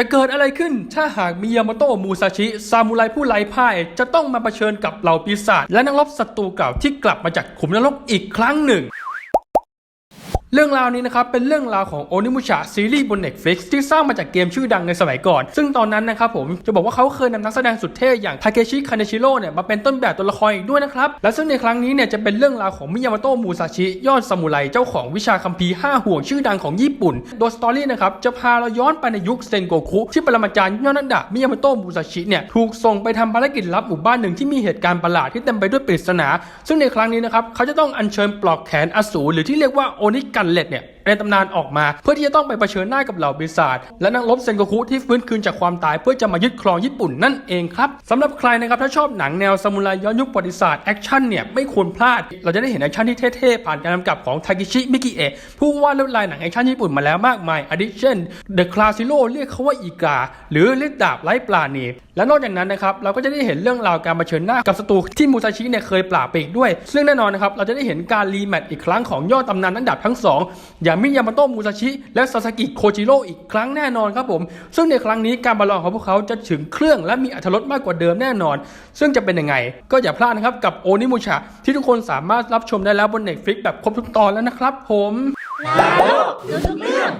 จะเกิดอะไรขึ้นถ้าหากมิยาโมโตะมูซาชิ ซามูไรผู้ไร้พ่าย จะต้องมาเผชิญกับเหล่าปีศาจและนักรบศัตรูเก่าที่กลับมาจากขุมนรกอีกครั้งหนึ่ง เรื่องราวนี้นะครับเป็นเรื่องราวของโอนิมุชะซีรีส์บน Netflix ที่สร้างมาจากเกมชื่อดังในสมัยก่อน ซึ่งตอนนั้นนะครับผมจะบอกว่าเขาเคยนำนักแสดงสุดเท่อย่างทาเคชิคาเนชิโร่เนี่ยมาเป็นต้นแบบตัวละครอีกด้วยนะครับ และซึ่งในครั้งนี้เนี่ยจะเป็นเรื่องราวของมิยาโมโตะมูซาชิ ยอดซามูไรเจ้าของวิชาคัมภีร์ห้าห่วงชื่อดังของญี่ปุ่น โดยสตอรี่นะครับจะพาเราย้อนไปในยุคเซนโกคุที่ปรมาจารย์ยอดนักดาบมิยาโมโตะมูซาชิเนี่ยถูกส่งไปทำภารกิจลับหมู่บ้านหนึ่งที่มีเหตุการณ์ประหลาดที่เต็มไปด้วยปริศนา ซึ่งในครั้งนี้นะครับเขาจะต้องอัญเชิญปลอกแขนอสูรหรือที่เรียกว่าโอนิกนเล็ตเนี่ย ในตำนานออกมา เพื่อที่จะต้องไปเผชิญหน้ากับเหล่าปีศาจและนักรบเซนโกคุที่ฟื้นคืนจากความตายเพื่อจะมายึดครองญี่ปุ่นนั่นเองครับสำหรับใครนะครับถ้าชอบหนังแนวซามูไรย้อนยุคประวัติศาสตร์แอคชั่นเนี่ยไม่ควรพลาด เราจะได้เห็นแอคชั่นที่เท่ๆผ่านการกำกับของทากิชิมิกิเอะผู้วาดลวดลายหนังแอคชั่นญี่ปุ่นมาแล้วมากมายอาทิเช่น The c l a s s i l o เรียกเขาว่าอีกา หรือเรียกดาบไร้ปราณีและนอกจากนั้นนะครับเราก็จะได้เห็นเรื่องราวการเผชิญหน้ากับศัตรูที่มูซาชิเนี่ยเคยปราบไปอีกด้วย ซึ่งแน่นอนนะครับเราจะได้เห็นการรีแมตช์อีกครั้งของยอดตำนานนักดาบทั้งสองอย่างมิยามาโตะมูซาชิ และซาสกิโคจิโร่อีกครั้งแน่นอนครับผม ซึ่งในครั้งนี้การประลองของพวกเขาจะถึงเครื่องและมีอรรถรสมากกว่าเดิมแน่นอน ซึ่งจะเป็นยังไง ก็อย่าพลาดนะครับกับโอนิมูชะที่ทุกคนสามารถรับชมได้แล้วบน Netflix แบบครบทุกตอนแล้วนะครับผมรู้ทุกเรื่อง